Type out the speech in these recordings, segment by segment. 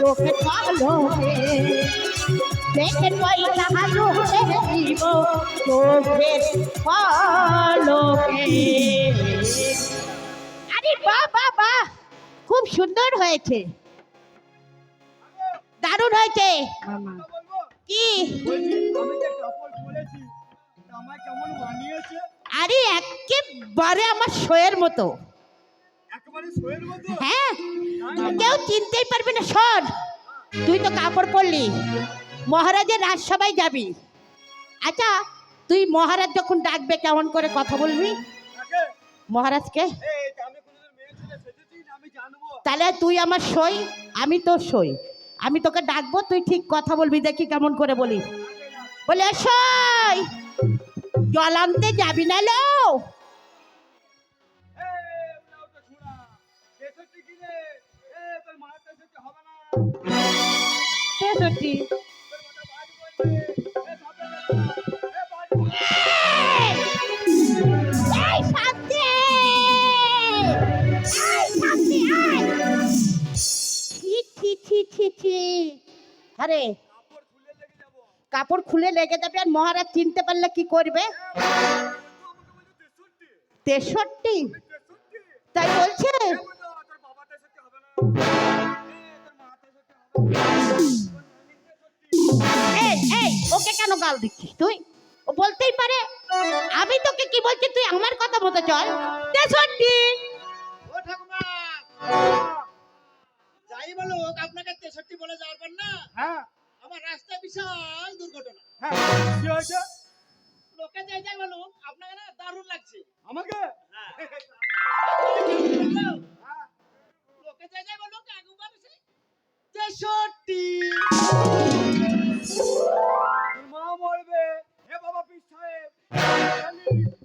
হালো দেখে দিব চোখের পলকে আরে বাহ বাহ বাহ। খুব সুন্দর হয়েছে। দারুণ হয়েছে। কি? আরে একেবারে আমার শোয়ের মতো। হ্যাঁ কেউ চিনতেই পারবে না শোন। তুই তো কাপড় পরলি। মহারাজের রাজসভায় যাবি। আচ্ছা তুই মহারাজ যখন ডাকবে কেমন করে কথা বলবি? মহারাজকে? তাহলে তুই আমার সই আমি তোর সই। আমি তোকে ডাকবো তুই ঠিক কথা বলবি দেখি কেমন করে বলিস। বলে সই! জল আনতে যাবি না লো। ছি। আরে কাপড় খুলে লেগে যাব আর মহারাজ চিনতে পারলে কি করবে? তেষট্টি? কেন গাল দিচ্ছিস তুই? ও বলতেই পারে। আমি তোকে কি বলছি তুই আমার কথা মতো চল। তেষট্টি ও ঠাকুমা। যাই বলুক আপনাকে তেষট্টি বলে যাওয়ার পর না হ্যাঁ। আমার রাস্তায় বিশাল দুর্ঘটনা। হ্যাঁ কি হয়েছে? লোকে যাই যাই বলুক আপনাকে না দারুণ লাগছে। আমাকে? হ্যাঁ। লোকে যাই যাই বলুক একবার সে তেষট্টি মরবে। হে বাবা পীর সাহেব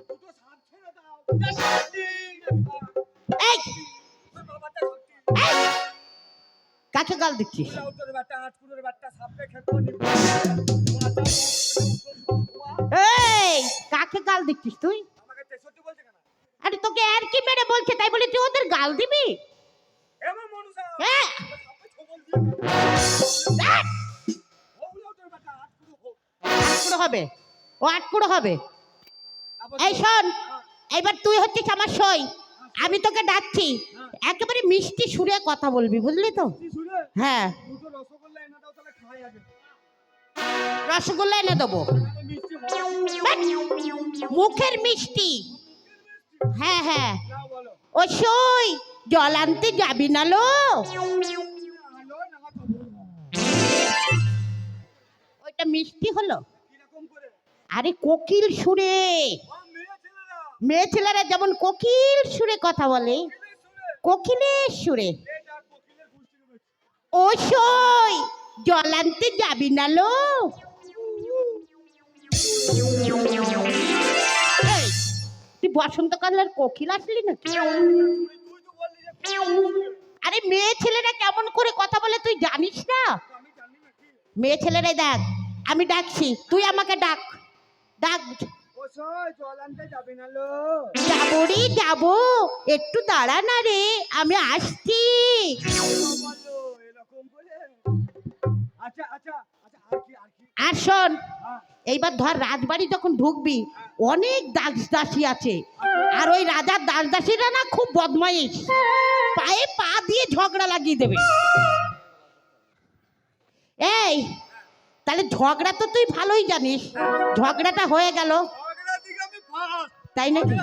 দুটো সাপ ছেড়ে দাও। এই! তোর বাবা তেষট্টি এই! কাকে গাল দিচ্ছিস? এই! কাকে গাল দিচ্ছিস তুই? আরে তোকে আর কি মেরে বলছে তাই বলে তুই ওদের গাল দিবি? হ্যাঁ। আটকুড়ো হবে ও আটকুড়ো হবে এই শোন এবার তুই হচ্ছিস আমার সই আমি তোকে ডাকছি একেবারে মিষ্টি সুরে কথা বলবি বুঝলি তো হ্যাঁ রসগোল্লা এনে দেবো মুখের মিষ্টি হ্যাঁ হ্যাঁ ও সই জল আনতে যাবি না লো ওইটা মিষ্টি হলো আরে কোকিল সুরে। মেয়ে ছেলেরা যেমন কোকিল সুরে কথা বলে, কোকিলের সুরে। ও সই জল আনতে যাবি না লো। তুই বসন্তকালের কোকিল আসলি যে আরে মেয়ে ছেলেরা কেমন করে কথা বলে তুই জানিস না না? মেয়ে ছেলেরাই দেখ, আমি ডাকছি, তুই আমাকে ডাক। ডাক যাবে রে যাব। একটু দাঁড়া না রে আমি আসছি। আর শোন এইবার ধর রাজবাড়ি যখন ঢুকবি অনেক দাস দাসী আছে। আর ওই রাজার দাস দাসীরা না খুব বদমাইশ। পায়ে পা দিয়ে ঝগড়া লাগিয়ে দেবে। এই তাহলে ঝগড়া তো তুই ভালোই জানিস। ঝগড়াটা হয়ে গেল। তাই নাকি?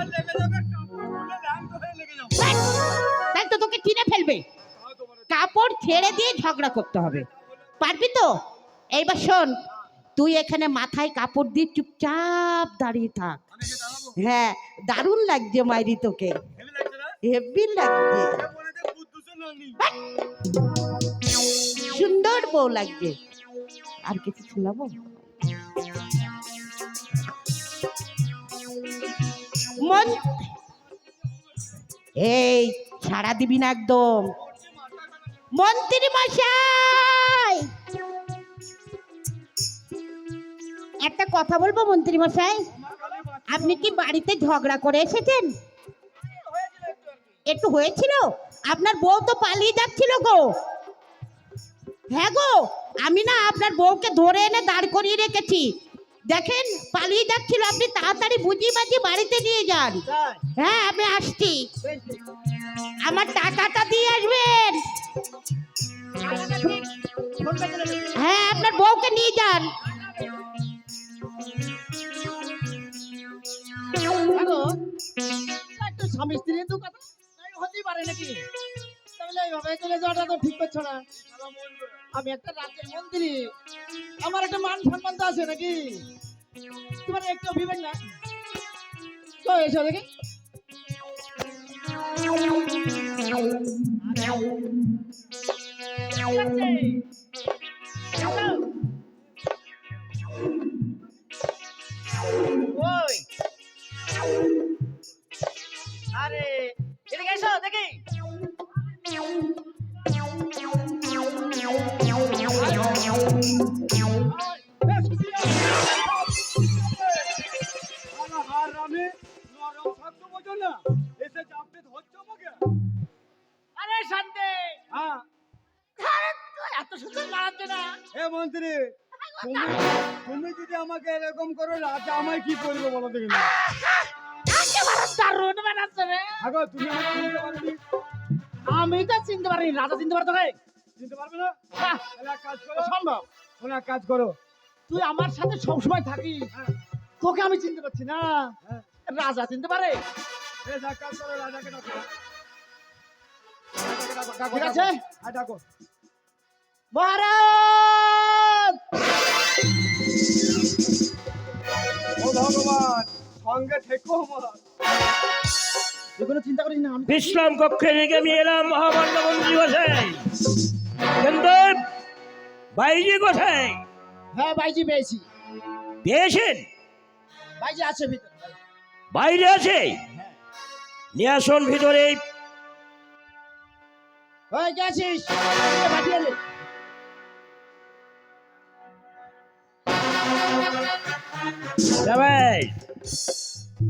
তাই তো তোকে চিনে ফেলবে। কাপড় ছেড়ে দিয়ে ঝগড়া করতে হবে। পারবি তো? এইবার শোন তুই এখানে মাথায় কাপড় দিয়ে চুপচাপ দাঁড়িয়ে থাক। হ্যাঁ দারুণ লাগছে মাইরি তোকে। হেভি লাগছে। লাগছে সুন্দর বউ লাগবে আর কিছু মন এই সারা দিবি না একদম। মন্ত্রী মশাই! একটা কথা বলব মন্ত্রী মশাই? আপনি কি বাড়িতে ঝগড়া করে এসেছেন? একটু হয়েছিল? আপনার বউ তো পালিয়ে যাচ্ছিল গো। হ্যাঁ গো আমি না আপনার বউকে ধরে এনে দাঁড় করিয়ে রেখেছি। দেখেন পালিয়ে যাচ্ছিল আপনি তাড়াতাড়ি বুঝিয়ে বাজিয়ে বাড়িতে নিয়ে যান। হ্যাঁ আমি আসছি। আমার টাকাটা দিয়ে আসবেন। হ্যাঁ আপনার বউকে নিয়ে যান। স্বামী স্ত্রীর তো কথা। হতেই পারে নাকি? তাহলে এইভাবে চলে যাওয়াটা তো ঠিক করছ না। আমি একটা রাজ্যের মন্ত্রী। আমার একটা মান সম্মান তো আছে নাকি? তোমার একটু অভিমান না? তো এসো দেখি। ওই। তুমি আমি তো চিনতে পারিনি রাজা চিনতে পারতো রে চিনতে পারবে না? এক কাজ করো। সম্ভব। এক কাজ করো। তুই আমার সাথে সবসময় থাকিস। হ্যাঁ। তোকে আমি চিনতে পারছি না। হ্যাঁ। রাজা চিনতে পারে? কাজ করো রাজাকে ডাকো। রাজাকে ডাকো, ডাকো, ঠিক আছে। হ্যাঁ ডাকো। মহারাজ! ও ভগবান সঙ্গে থেকো আমার বিশ্রাম কক্ষে রেখে আমি এলাম মহামান্য মন্ত্রী গোসাই কিন্তু বাইরে কোথায় হ্যাঁ বাইজি পেয়েছি। পেয়েছেন? বাইজি আছে ভিতরে বাইরে আছে? নিয়ে আসুন ভিতরে। গেছিস পাঠিয়ে দে।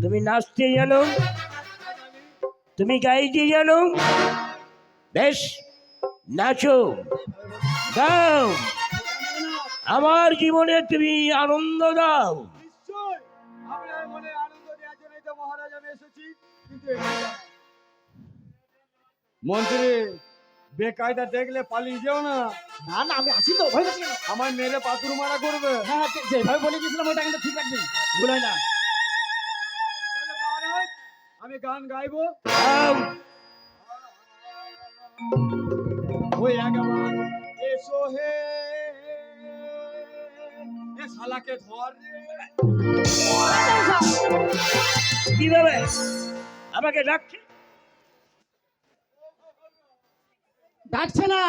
তুমি নাচতে জানো? তুমি গাইতে জানো? বেশ নাচো গাও। আমার জীবনে তুমি আনন্দ দাও। নিশ্চয় আপনার মনে আনন্দ দেওয়ার জন্যই তো মহারাজ আমি এসেছি। কিন্তু এখানে না। মন্ত্রী বেকায়দা দেখলে পালিয়ে যেও না। না না আমি আছি তো ভয় আমার মেরে পাথর মারা করবে। হ্যাঁ হ্যাঁ যেভাবে বলে গেছিলাম ওইটা কিন্তু ঠিক রাখবি ভুল হয় না। আমি গান গাইবো। ওই একবার এসো হে। এ শালাকে ধর কীভাবে? আমাকে ডাকছে? ডাকছে না।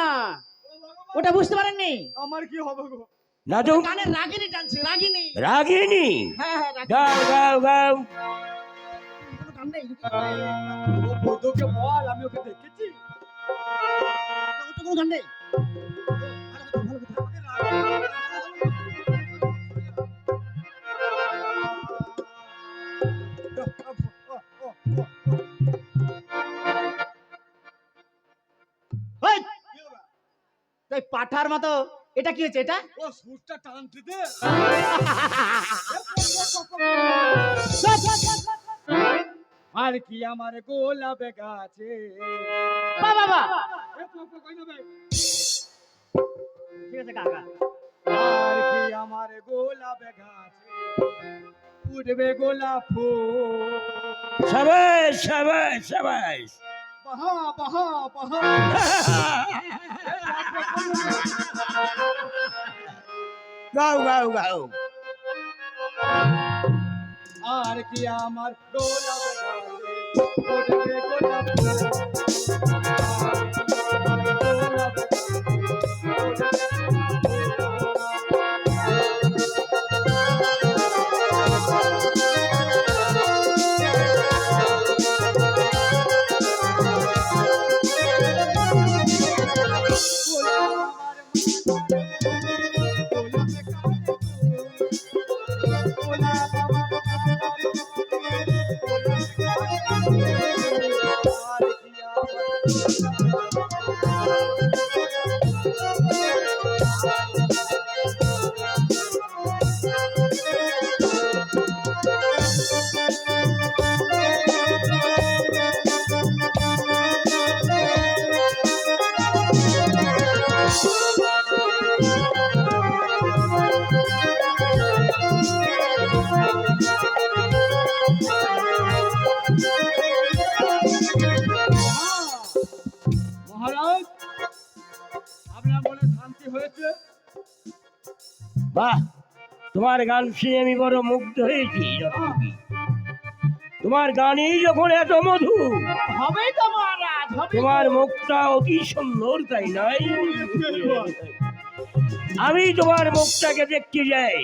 ওটা বুঝতে পারেননি? আমার কি হবে গো? রাগিনি টানছে রাগিনি। রাগিনি? হ্যাঁ হ্যাঁ গাও গাও গাও। বল আমি ওকে দেখেছি। তো কোনো নেই। পাঠার মতো এটা কি হচ্ছে এটা? ও সুরটা টানতে দে। আর কি আমার গোলাপ গাছে? বাবা? ঠিক আছে কাকা। আর কি আমার গোলাপ গাছে? উঠবে গোলাপ ফুল। সাবাস সাবাস সাবাস। বাহা বাহা বাহা। গাও গাও গাও আর কি আমার গোলাপ গোলাপ তোমার গান শুনে আমি বড় মুগ্ধ হয়েছি তোমার গানই যখন এত মধু হবেই তো মহারাজ হবে তোমার মুখটা অতি সুন্দর তাই নাই আমি তোমার মুখটাকে দেখতে যাই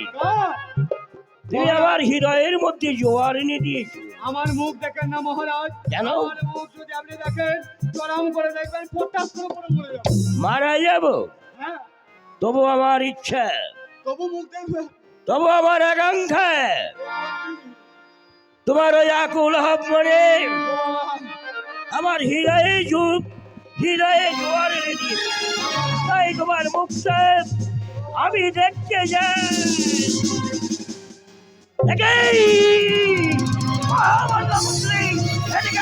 তুমি আমার হৃদয়ের মধ্যে জোয়ার এনে দিয়েছ। আমার মুখ দেখেন না মহারাজ। কেন? আমার মুখ যদি আপনি দেখেন করে দেখবেন পটাশ করে পরে মরে যাব? হ্যাঁ। তবু আমার ইচ্ছা। তবু মুখ দেখবেন তবু তোমার ওই আকুল হব মনে আমার হৃদয়ে যুগ হৃদয়ে জোয়ার তাই তোমার মুখটা আমি দেখতে যাই। একেই মহামান্য মন্ত্রী, এদিকে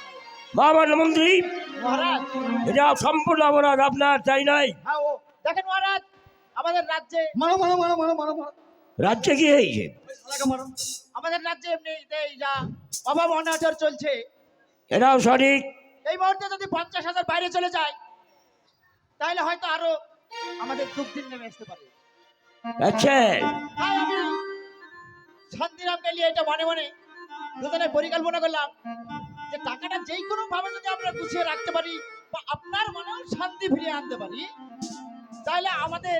মহামান্য মন্ত্রী মহারাজ এটা সম্পূর্ণ অপরাধ আপনার চাই নাই হ্যাঁ ও দেখেন মহারাজ আমাদের রাজ্যে মারো মারো মারো মারো মারো মারো। রাজ্যে কি হয়েছে? আমাদের রাজ্যে এমনি এই যা অভাব অনাটর চলছে। এটাও সঠিক। এই মুহূর্তে যদি পঞ্চাশ হাজার বাইরে চলে যায় তাহলে হয়তো আরও আমাদের দুঃখদিন নেমে আসতে পারে। আচ্ছা। তাই আমি এটা মনে মনে দুজনে পরিকল্পনা করলাম। যে টাকাটা যেই কোনো ভাবে যদি আমরা গুছিয়ে রাখতে পারি বা আপনার মনেও শান্তি ফিরিয়ে আনতে পারি তাহলে আমাদের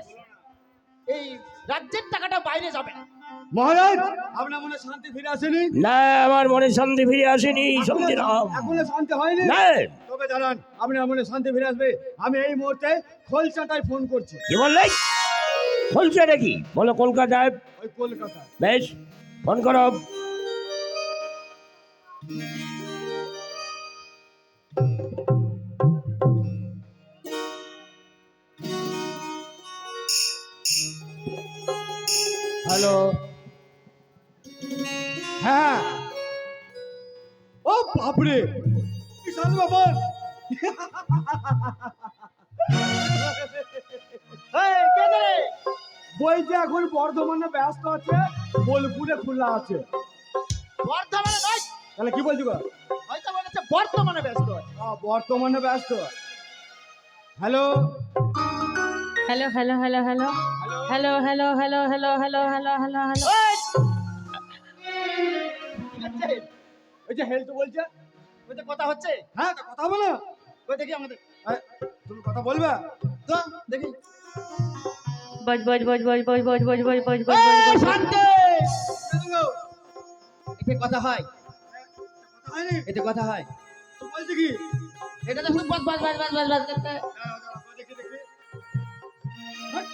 এই রাজ্যের টাকাটা বাইরে যাবে না। মহারাজ! আপনার মনে শান্তি ফিরে আসেনি? না আমার মনে শান্তি ফিরে আসেনি শান্তিরাম এখনও শান্তি হয়নি? না। তবে দাঁড়ান আপনার মনে শান্তি ফিরে আসবে। আমি এই মুহূর্তে খোলসাটায় ফোন করছি। কি বললে? বলছে নাকি বলো কলকাতায়। ওই কলকাতা বেশ ফোন করো। হ্যালো হ্যাঁ। ও বাপরে! বিশাল ব্যাপার বইটা এখন বর্ধমানে ব্যস্ত আছে বোলপুরে খোলা আছে। বর্ধমানে তাহলে কি বলেছে বর্তমানে ব্যস্ত বর্তমানে ব্যস্ত hello hello hello hello hello hello hello hello hello hello hello hello hello ওই যে হেলথ বলছে ওই যে কথা হচ্ছে হ্যাঁ কথা বলো ওই দেখি আমাদের তুমি কথা বলবে তো দেখি boj, boj, boj, boj, boj, boj, boj, boj, এই, boj, boj. শান্তি এতে কথা হয় এতে কথা হয় তো বলছি কি? এটা তো বাস বাস বাস বাস বাস বাস করতে দাঁড়াও, দাঁড়াও, দেখি দেখি হ্যাঁ?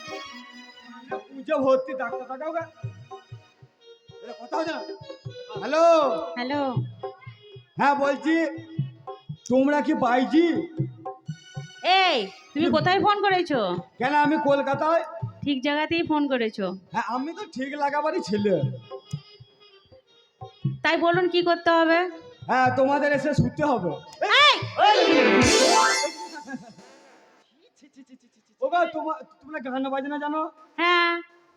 ভর্তি ডাক্তার থাকাও গা। কথা না? হ্যালো? Hello. হ্যাঁ বলছি তোমরা কি বাইজি? এই তুমি কোথায় ফোন করেছ? কেন আমি কলকাতায়? ঠিক জায়গাতেই ফোন করেছ। হ্যাঁ আমি তো ঠিক লাগাবারই ছেলে। তাই বলুন কি করতে হবে? হ্যাঁ তোমাদের এসে শুতে হবে। ওগো তোমার তোমরা গান বাজনা জানো? হ্যাঁ।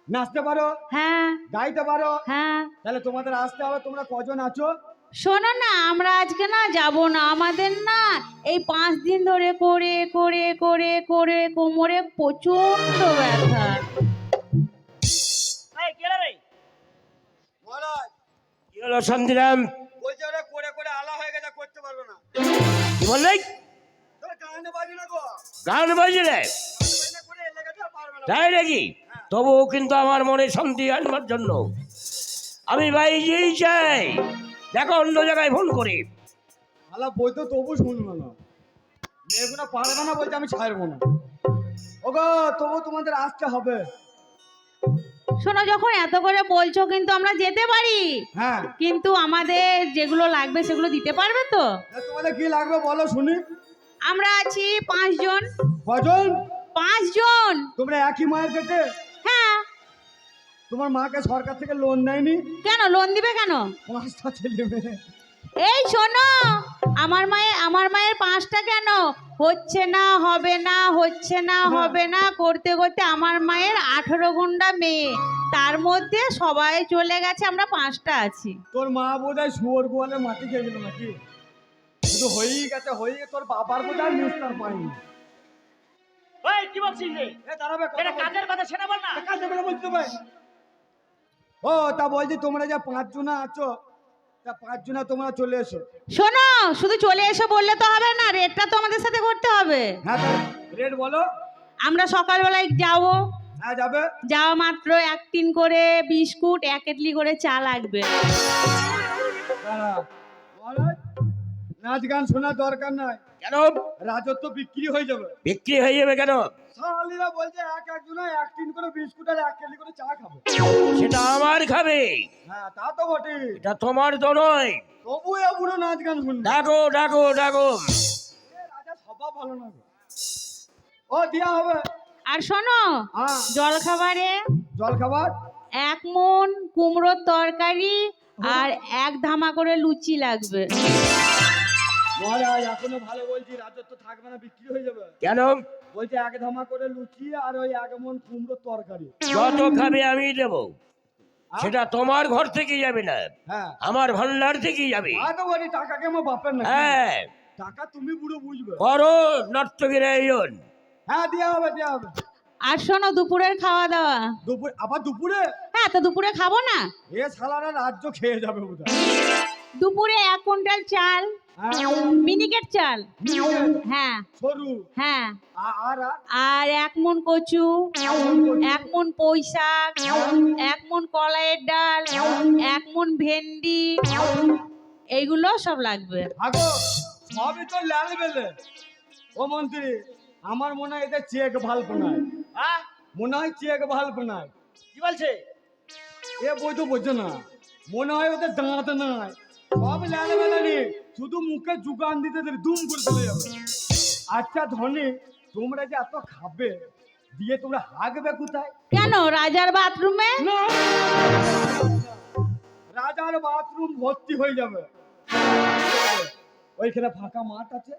নাচতে পারো? হ্যাঁ। গাইতে পারো? হ্যাঁ। তাহলে তোমাদের আসতে হবে তোমরা কজন আছো? শোনো না আমরা আজকে না যাব না। আমাদের না এই পাঁচ দিন ধরে করে করে করে করে কোমরে প্রচণ্ড ব্যথা। এই, কে হলো শান্তিরাম কি বললি? তোরা গানে বাজলে তাই নাকি? তবুও কিন্তু আমার মনে শান্তি আনবার জন্য। আমি বাইরেই চাই। দেখো অন্য জায়গায় ফোন করি। আলা বই তো তবু শুনবে না। মেয়েগুলো পারবে না বলছে আমি ছাড়বো না। ওগো তবু তোমাদের আসতে হবে। শোনো যখন এত করে বলছো কিন্তু আমরা যেতে পারি। হ্যাঁ। কিন্তু আমাদের যেগুলো লাগবে সেগুলো দিতে পারবে তো? তোমাদের কি লাগবে বলো শুনি। আমরা আছি পাঁচজন কজন? পাঁচজন তোমরা একই মায়ের পেটে? হ্যাঁ। তোমার মাকে সরকার থেকে লোন নেয়নি? কেন? লোন দিবে কেন? পাঁচটা ছেলে মেয়ে। এই শোনো আমার মায়ের আমার মায়ের পাঁচটা কেন? হচ্ছে না হবে না হচ্ছে না হবে না করতে করতে আমার মায়ের আঠেরো ঘণ্টা মেয়ে। তার মধ্যে সবাই চলে গেছে আমরা পাঁচটা আছি। তোর মা বোধহয় শুয়োর গোয়ালে মাটি খেয়ে গেল নাকি? শুধু হয়েই গেছে হয়ে গেছে তোর বাবার বোধহয় নিস্তার পাইনি ওই কি বলছিস রে? এ দাঁড়াবে কথা এটা কাজের কথা সেটা বল না। করে বলতে ও তা বলছি তোমরা যে পাঁচজনা আছো তা পাঁচজনা তোমরা চলে এসো। শোনো শুধু চলে এসো বললে তো হবে না রেটটা তো আমাদের সাথে করতে হবে। হ্যাঁ রেট বলো। আমরা সকালবেলায় যাব। হ্যাঁ যাবে। যাওয়া মাত্র এক টিন করে বিস্কুট এক কেটলি করে চা লাগবে। মহারাজ নাচ গান শোনার দরকার নাই। কেন? রাজত্ব বিক্রি হয়ে যাবে। বিক্রি হয়ে যাবে কেন? শালিরা বলছে এক একজনা এক টিন করে বিস্কুট আর এক কেজি করে চা খাবে। সেটা আমার খাবে। হ্যাঁ তা তো বটে। এটা তোমার তো নয়। তবু এ বুড়ো নাচ গান শুনবে। ডাকো ডাকো ডাকো। এ রাজা স্বভাব ভালো না ও দিয়া হবে। আর শোনো হ্যাঁ। জল খাবারে জল খাবার? এক মন কুমড়োর তরকারি আর এক ধামা করে লুচি লাগবে। মহারাজ এখনও ভালো বলছি রাজত্ব থাকবে না বিক্রি হয়ে যাবে। কেন? বলছে এক ধামা করে লুচি আর ওই এক মন কুমড়োর তরকারি। যত খাবে আমি দেব। সেটা তোমার ঘর থেকে যাবে না হ্যাঁ। আমার ভান্ডার থেকেই যাবে। তা তো বলি টাকাকে আমার বাপের না হ্যাঁ। টাকা তুমি বুড়ো বুঝবে। করো নর্তকীর আয়োজন হ্যাঁ দেওয়া হবে দেওয়া হবে। আর শোনো দুপুরের খাওয়া দাওয়া। দুপুর আবার দুপুরে? হ্যাঁ তো দুপুরে খাব না? এ শালারা রাজ্য খেয়ে যাবে বোধ দুপুরে এক কুইন্টাল চাল মিনিকেট চাল। হ্যাঁ। সরু। হ্যাঁ। আর আর আর এক মন কচু এক মন পুঁই শাক এক মন কলাইয়ের ডাল এক মন ভেন্ডি এইগুলো সব লাগবে। সবই তো লাল বেলে। ও মন্ত্রী আমার মনে হয় এদের চেক ভালো বানায় হ্যাঁ মনে হয় চেক ভালো বানায় কি বলছে? এ বই তো বোঝে না। মনে হয় ওদের দাঁত নাই। সব লাল বেলা নেই শুধু মুখে জুগান দিতে দেবে দুম করে চলে যাবে। আচ্ছা ধনী তোমরা যে এত খাবে দিয়ে তোমরা হাগবে কোথায়? কেন? রাজার বাথরুমে? রাজার বাথরুম ভর্তি হয়ে যাবে। ওইখানে ফাঁকা মাঠ আছে।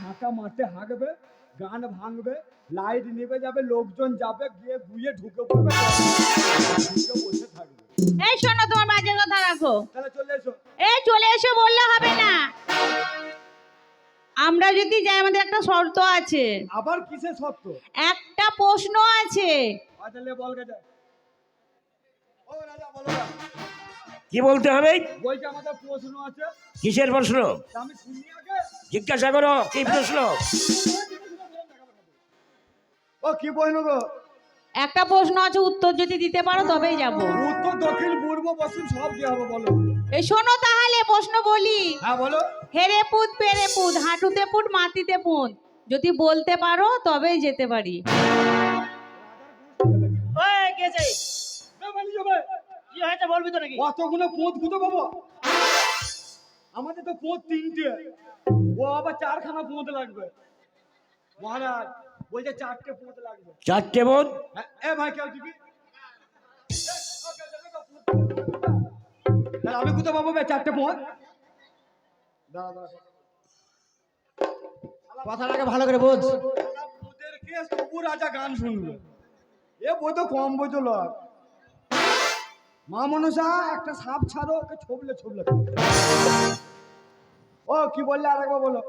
ফাঁকা মাঠে হাঁকবে গান ভাঙবে লাইট নিভে যাবে লোকজন যাবে গিয়ে গুয়ে ঢুকে পড়বে। ঢুকে বসে থাকবে। এই শোনো তোমার বাজে কথা রাখো। তাহলে চলে এসো। এই চলে এসে বললে হবে না। আমরা যদি যাই আমাদের একটা শর্ত আছে। আবার কিসের সত্য একটা প্রশ্ন আছে। তাহলে বল গেছে ও রাজা বলো না। কি বলতে হবে? বলছে আমাদের প্রশ্ন আছে। কিসের প্রশ্ন? জিজ্ঞাসা করো কি প্রশ্ন? ও কি বইন গো? একটা প্রশ্ন আছে উত্তর যদি দিতে পারো তবেই যাব। উত্তর দক্ষিণ পূর্ব পশ্চিম সব কি হবে বলো। এই শোনো তাহলে প্রশ্ন বলি। হ্যাঁ বলো। হেরে পুত পেরে পুত হাঁটুতে পুত মাটিতে পুত। যদি বলতে পারো তবেই যেতে পারি। ওই গেছে না বলি যাবে কি হয়েছে বলবি তো নাকি? অতগুলো পোঁত কুতো পাবো? আমাদের তো পোঁত তিনটে। ও আবার চারখানা পোঁত লাগবে। মহারাজ বলছে চারটে পোঁত লাগবে। চারটে বোধ হ্যাঁ, এ ভাই কেউ দিবি আমি কোথাও পাবো বে চারটে পোঁত। কথাটাকে ভালো করে বোঝ। তবু রাজা গান শুনবে। এ বই তো কম বই তো লয়। মা মনসা একটা সাপ ছাড়ো ওকে ছবলে ছবলে ও কি বললে আরেকবার বলো।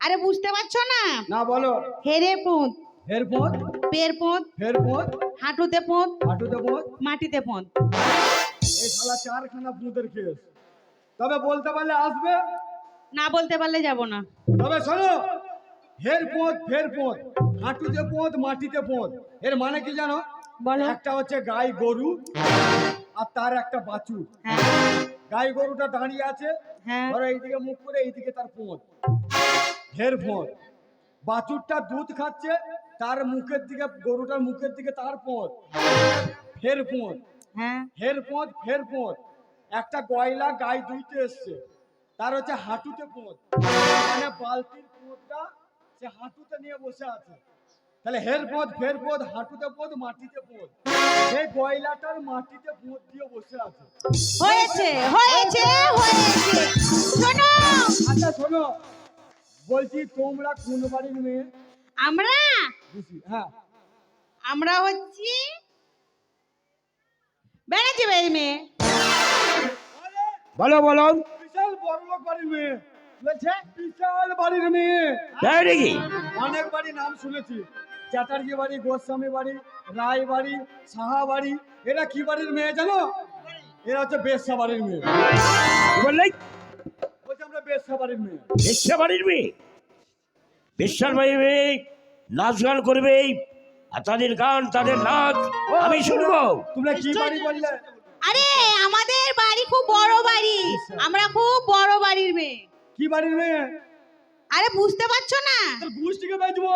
আরে বুঝতে পারছ না? না বলো। হেরে পোঁত ফের পোঁত পের পোঁত ফের পোঁত হাঁটুতে পোঁত হাঁটুতে পোঁত মাটিতে পোঁত এই শালা চারখানা পুঁতের কেস তবে বলতে পারলে আসবে? না বলতে পারলে যাব না। তবে শোনো ফের পোঁত ফের পোঁত হাঁটুতে পোঁত মাটিতে পোঁত এর মানে কি জানো? বলো। একটা হচ্ছে গাই গরু আর তার একটা বাছুর। হ্যাঁ। গাই গরুটা দাঁড়িয়ে আছে। হ্যাঁ। ধরো এইদিকে মুখ করে এইদিকে তার পোঁত পোঁত বাছুরটা দুধ খাচ্ছে তার মুখের দিকে গরুটার মুখের দিকে তার পোঁত ফের পোঁত হ্যাঁ। ফের পোঁত ফের পোঁত একটা গয়লা গায়ে দুইতে এসছে। তার হচ্ছে হাঁটুতে পোঁত মানে বালতির পোঁতটা সে হাঁটুতে নিয়ে বসে আছে। তাহলে হের পোঁত ফের পোঁত হাঁটুতে পোঁত মাটিতে পোঁত সেই গয়লাটার মাটিতে পোঁত দিয়ে বসে আছে। হয়েছে হয়েছে হয়েছে। শোনো। আচ্ছা শোনো। বলছি তোমরা কোন বাড়ির মেয়ে? আমরা? বুঝি হ্যাঁ। আমরা হচ্ছি বেড়েছি বেড়ি মেয়ে। বলো বলো। বিশাল বড় লোক বাড়ির মেয়ে। বলছে বিশাল বাড়ির মেয়ে। তাই নাকি অনেক বাড়ি নাম শুনেছি। চ্যাটার্জি বাড়ি গোস্বামী বাড়ি রায় বাড়ি সাহা বাড়ি। এরা কি বাড়ির মেয়ে জানো? এরা হচ্ছে বেশ্যা বাড়ির মেয়ে। কি বললে বলছে আমরা বেশ্যা বাড়ির মেয়ে। বিশ্বা বাড়ির মেয়ে? বিশ্বাস বাড়ির মেয়ে নাচ গান করবে। আর তাদের গান তাদের নাচ আমি শুনব। তোমরা কি বাড়ি বললে? আরে আমাদের বাড়ি খুব বড় বাড়ি। আমরা খুব বড় বাড়ির মেয়ে। কি বাড়ির মেয়ে? আরে বুঝতে পারছ না? তোর গুষ্টিকে বেচবো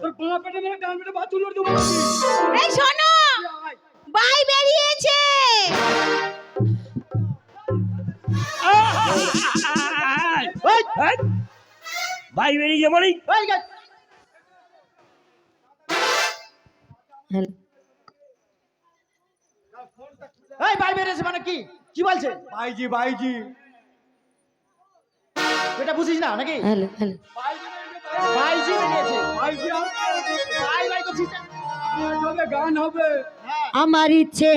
তোর বাঁ পেটে মেরে ডান পেটে বাছুর দেবো এই শোনো বাই বেরিয়েছে। ভাই বেরিয়ে বলি এই ভাই বেরিয়েছে মানে কি কি বলছে বাইজি বাইজি। এটা বুঝিস না নাকি? এটা বাইজি। ভাইজি বেরিয়েছে বাইজি ভাই ভাই? আজ গান হবে। হ্যাঁ। আমার ইচ্ছে